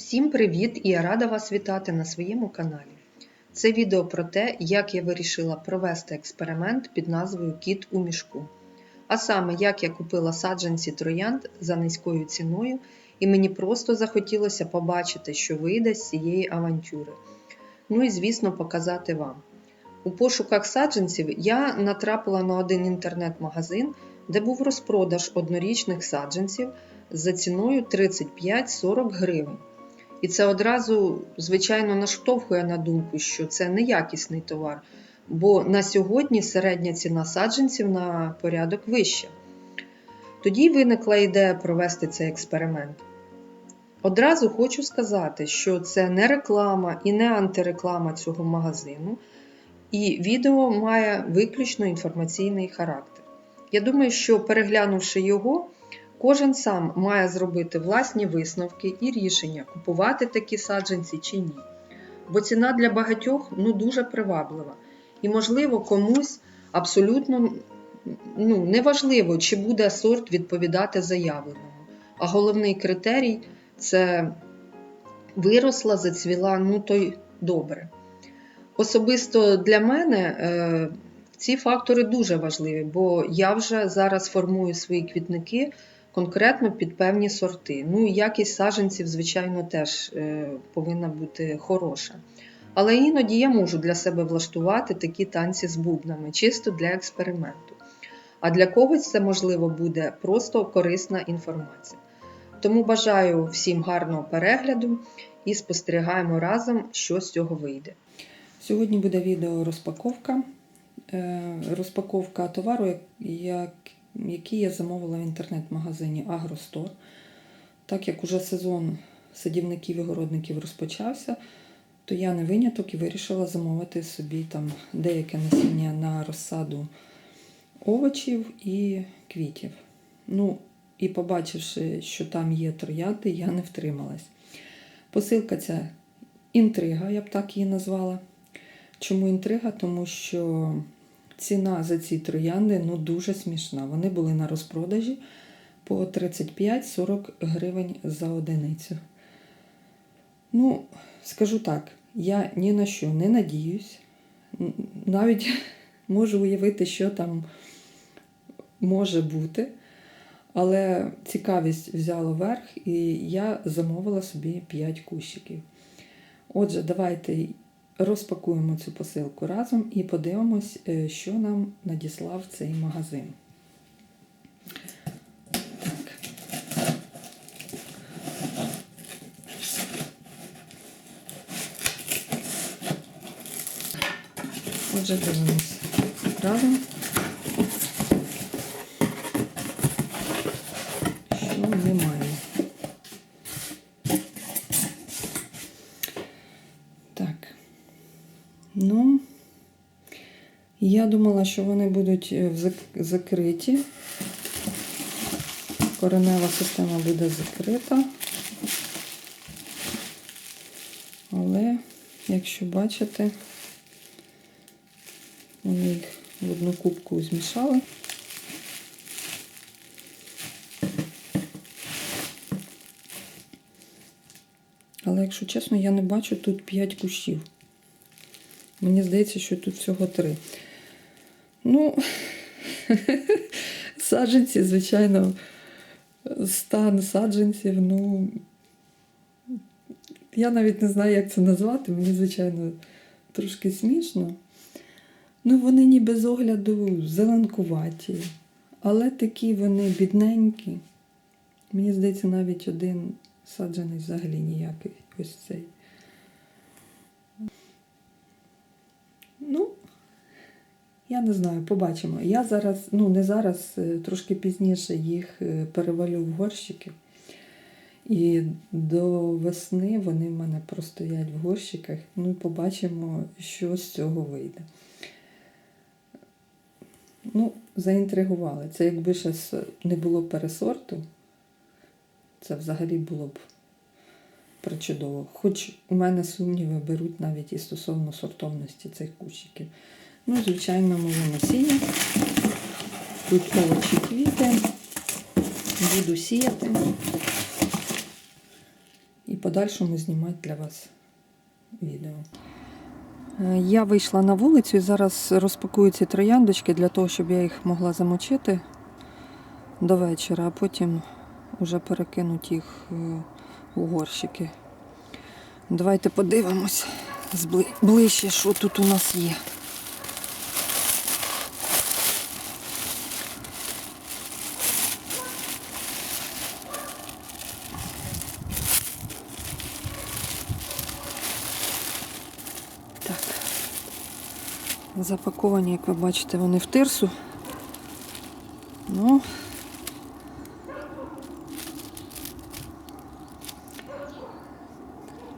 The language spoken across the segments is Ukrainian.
Всім привіт! І я рада вас вітати на своєму каналі. Це відео про те, як я вирішила провести експеримент під назвою Кіт у мішку. А саме, як я купила саджанці троянд за низькою ціною, і мені просто захотілося побачити, що вийде з цієї авантюри. Ну і, звісно, показати вам. У пошуках саджанців я натрапила на один інтернет-магазин, де був розпродаж однорічних саджанців за ціною 35-40 гривень. І це одразу, звичайно, наштовхує на думку, що це неякісний товар, бо на сьогодні середня ціна саджанців на порядок вища. Тоді виникла ідея провести цей експеримент. Одразу хочу сказати, що це не реклама і не антиреклама цього магазину, і відео має виключно інформаційний характер. Я думаю, що переглянувши його, Кожен сам має зробити власні висновки і рішення, купувати такі саджанці чи ні. Бо ціна для багатьох ну, дуже приваблива. І, можливо, комусь абсолютно ну, неважливо, чи буде сорт відповідати заявленому. А головний критерій це виросла, зацвіла, ну то й добре. Особисто для мене е, ці фактори дуже важливі, бо я вже зараз формую свої квітники конкретно під певні сорти. Ну і якість саджанців, звичайно, теж е, повинна бути хороша. Але іноді я можу для себе влаштувати такі танці з бубнами, чисто для експерименту. А для когось це, можливо, буде просто корисна інформація. Тому бажаю всім гарного перегляду і спостерігаємо разом, що з цього вийде. Сьогодні буде відео розпаковка. Е, Розпаковка товару, як- як- який я замовила в інтернет-магазині Агростор. Так як уже сезон садівників і городників розпочався, то я не виняток і вирішила замовити собі там деяке насіння на розсаду овочів і квітів. Ну, і побачивши, що там є троянди, я не втрималась. Посилка ця інтрига, я б так її назвала. Чому інтрига? Тому що ціна за ці троянди ну, дуже смішна. Вони були на розпродажі по 35-40 гривень за одиницю. Ну, скажу так, я ні на що не надіюсь. Навіть можу уявити, що там може бути. Але цікавість взяла верх, і я замовила собі 5 кущиків. Отже, давайте розпакуємо цю посилку разом і подивимось, е, що нам надіслав цей магазин. Отже, дивимось разом. Що ми маємо? Так. Ну, я думала, що вони будуть е, закриті. Коренева система буде закрита. Але, якщо бачите, вони їх в одну кубку змішали. Але, якщо чесно, я не бачу тут 5 кущів. Мені здається, що тут всього 3. Ну, саджанці, звичайно, стан саджанців, ну. Я навіть не знаю, як це назвати. Мені, звичайно, трошки смішно. Ну, вони ніби з огляду зеленкуваті, але такі вони бідненькі. Мені здається, навіть один саджаний взагалі ніякий. Ось цей. Ну, я не знаю, побачимо. Я зараз, ну не зараз, е, трошки пізніше їх е, перевалю в горщики. І до весни вони в мене простоять в горщиках. Ну і побачимо, що з цього вийде. Ну, заінтригували. Це якби ще не було пересорту, це взагалі було б причудово. Хоч у мене сумніви беруть навіть і стосовно сортовності цих кущиків. Ну, звичайно, моє насіння. Тут овочі квіти. Буду сіяти. І подальшому знімати для вас відео. Е, Я вийшла на вулицю і зараз розпакую ці трояндочки для того, щоб я їх могла замочити до вечора, а потім вже перекинути їх е, у горщики. Давайте подивимось ближче, що тут у нас є. Запаковані, як ви бачите, вони в тирсу. Ну,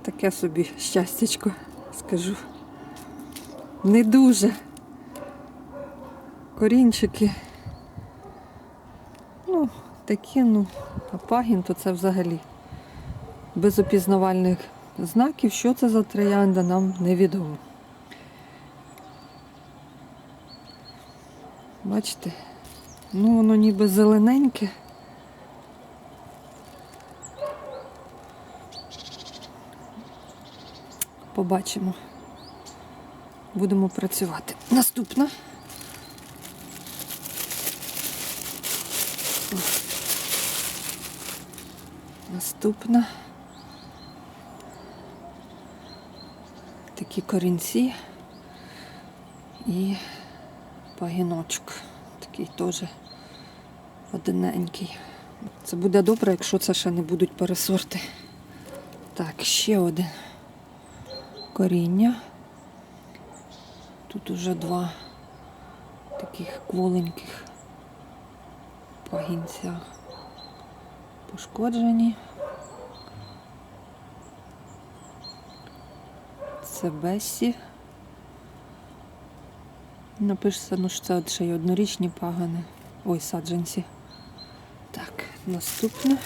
таке собі щастячко, скажу. Не дуже. Корінчики. Ну, такі, ну, а пагін, то це взагалі без опізнавальних знаків, що це за троянда, нам невідомо. Бачите? Ну, воно ніби зелененьке. Побачимо. Будемо працювати. Наступна. Наступна. Такі корінці і пагіночок. Такий теж одненький. Це буде добре, якщо це ще не будуть пересорти. Так, ще один коріння. Тут уже два таких кволеньких пагінця пошкоджені. Це Бесі. Напишеться, ну що це ще й однорічні пагани. Ой, саджанці. Так, наступне.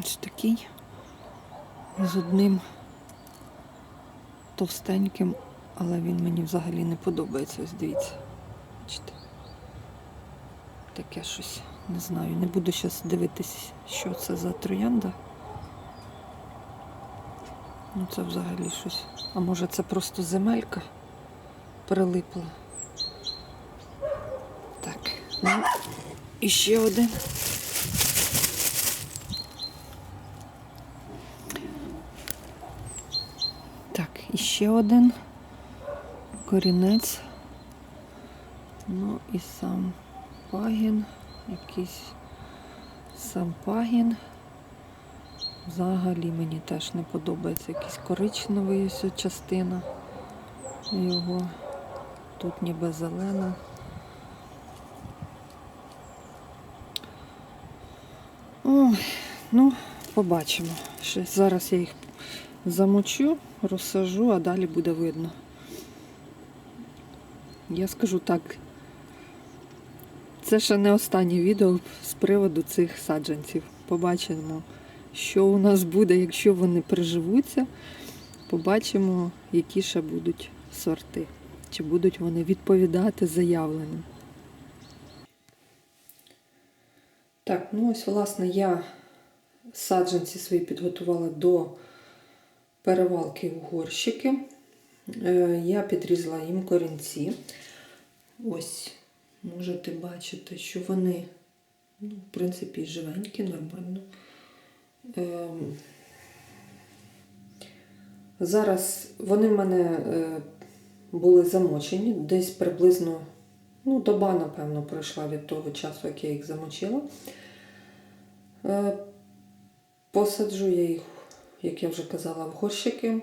Ось такий. З одним товстеньким, але він мені взагалі не подобається. Ось дивіться. Бачите? Таке щось. Не знаю. Не буду зараз дивитись, що це за троянда. Ну це взагалі щось. А може це просто земелька прилипла. Так. Ну, і ще один. Так, і ще один корінець. Ну і сам пагін, якийсь сам пагін. Взагалі мені теж не подобається якийсь коричневий частина його. Тут ніби зелена. Ой, ну, побачимо. Ще зараз я їх замочу, розсажу, а далі буде видно. Я скажу так. Це ще не останнє відео з приводу цих саджанців. Побачимо, що у нас буде, якщо вони приживуться. Побачимо, які ще будуть сорти. Чи будуть вони відповідати заявленим. Так, ну ось, власне, я саджанці свої підготувала до перевалки у горщики. Е, Я підрізала їм корінці. Ось можете бачити, що вони, ну, в принципі, живенькі, нормально. Ем, Зараз вони в мене е, були замочені, десь приблизно ну, доба, напевно, пройшла від того часу, як я їх замочила. Е, Посаджу я їх, як я вже казала, в горщики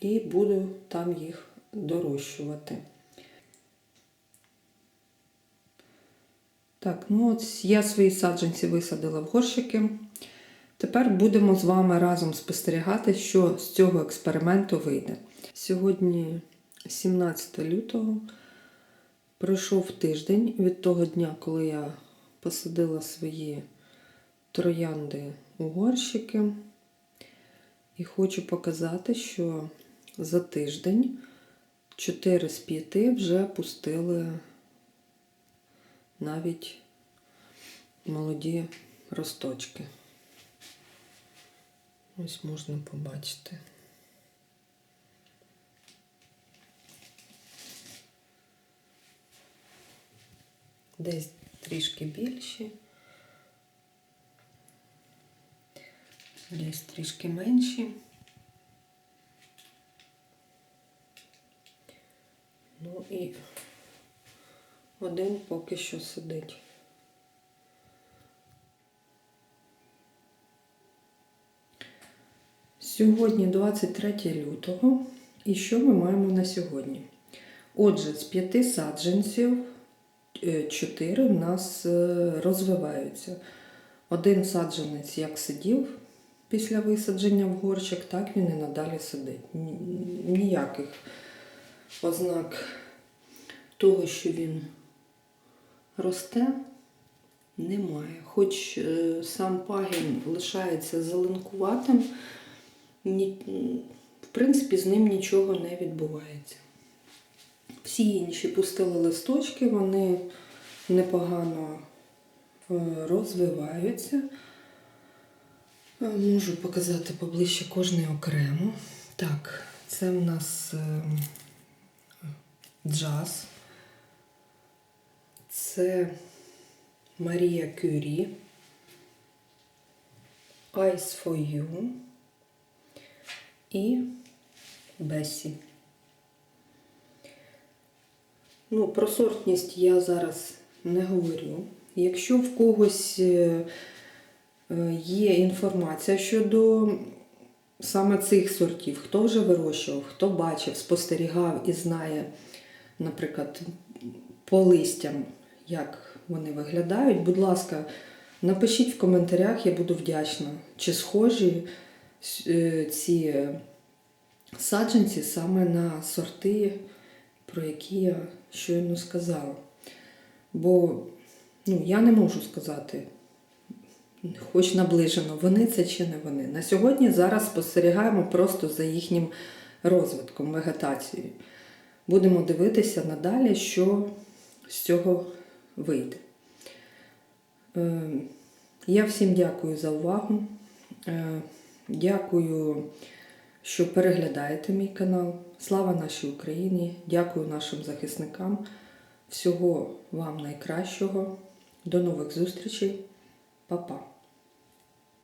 і буду там їх дорощувати. Так, ну от я свої саджанці висадила в горщики. Тепер будемо з вами разом спостерігати, що з цього експерименту вийде. Сьогодні 17 лютого пройшов тиждень від того дня, коли я посадила свої троянди у горщики. І хочу показати, що за тиждень 4 з 5 вже пустили навіть молоді росточки. Ось можна побачити. Десь трішки більші. Десь трішки менші. Ну і один поки що сидить. Сьогодні 23 лютого. І що ми маємо на сьогодні? Отже, з п'яти саджанців е, чотири в нас е, розвиваються. Один саджанець як сидів після висадження в горщик, так він і надалі сидить. Ніяких ознак того, що він росте, немає. Хоч е, сам пагін лишається зеленкуватим, в принципі, з ним нічого не відбувається. Всі інші пустили листочки, вони непогано е, розвиваються. Е, Можу показати поближче кожний окремо. Так, це в нас е, джаз. Це Марія Кюрі. Eyes for You і Бесі. Ну, про сортність я зараз не говорю. Якщо в когось е, е, є інформація щодо саме цих сортів, хто вже вирощував, хто бачив, спостерігав і знає, наприклад, по листям, як вони виглядають, будь ласка, напишіть в коментарях, я буду вдячна, чи схожі ці саджанці саме на сорти, про які я щойно сказала. Бо ну, я не можу сказати, хоч наближено, вони це чи не вони. На сьогодні зараз спостерігаємо просто за їхнім розвитком, вегетацією. Будемо дивитися надалі, що з цього вийде. Е, Я всім дякую за увагу. Дякую, що переглядаєте мій канал. Слава нашій Україні! Дякую нашим захисникам. Всього вам найкращого. До нових зустрічей. Па-па!